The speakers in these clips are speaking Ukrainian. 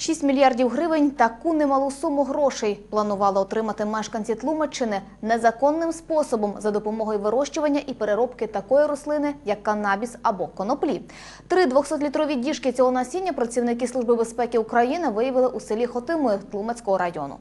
6 мільярдів гривень – таку немалу суму грошей планували отримати мешканці Тлумаччини незаконним способом за допомогою вирощування і переробки такої рослини, як канабіс або коноплі. Три 200-літрові діжки цього насіння працівники Служби безпеки України виявили у селі Хотимує Тлумацького району.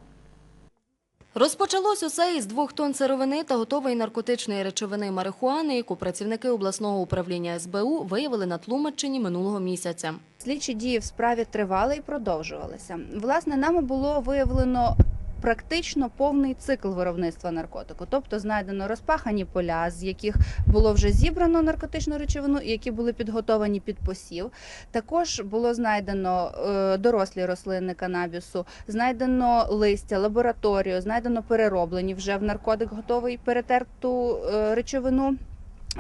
Розпочалось усе із двох тонн сировини та готової наркотичної речовини марихуани, яку працівники обласного управління СБУ виявили на Тлумаччині минулого місяця. Слідчі дії в справі тривали і продовжувалися. Власне, нами було виявлено практично повний цикл виробництва наркотику, тобто знайдено розпахані поля, з яких було вже зібрано наркотичну речовину, і які були підготовані під посів. Також було знайдено е, дорослі рослини канабісу, знайдено листя, лабораторію, знайдено перероблені вже в наркотик готовий перетерту е, речовину.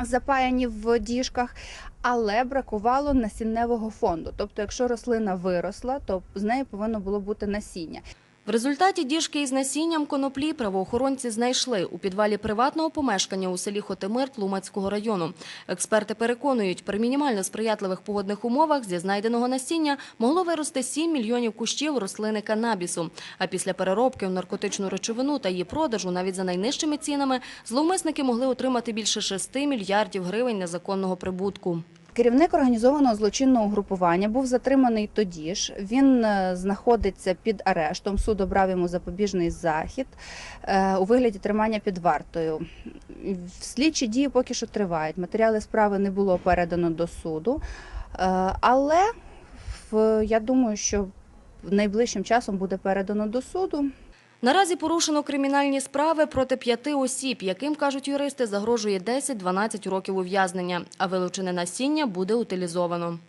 Запаяні в діжках, але бракувало насінневого фонду. Тобто, якщо рослина виросла, то з неї повинно було бути насіння. В результаті діжки із насінням коноплі правоохоронці знайшли у підвалі приватного помешкання у селі Хотимир Тлумацького району. Експерти переконують, при мінімально сприятливих погодних умовах зі знайденого насіння могло вирости 7 мільйонів кущів рослини канабісу. А після переробки в наркотичну речовину та її продажу навіть за найнижчими цінами зловмисники могли отримати більше 6 мільярдів гривень незаконного прибутку. Керівник організованого злочинного угрупування був затриманий тоді ж. Він е, знаходиться під арештом. Суд обрав йому запобіжний захід е, у вигляді тримання під вартою. Слідчі дії поки що тривають. Матеріали справи не було передано до суду, е, але я думаю, що найближчим часом буде передано до суду. Наразі порушено кримінальні справи проти п'яти осіб, яким, кажуть юристи, загрожує 10-12 років ув'язнення, а вилучене насіння буде утилізовано.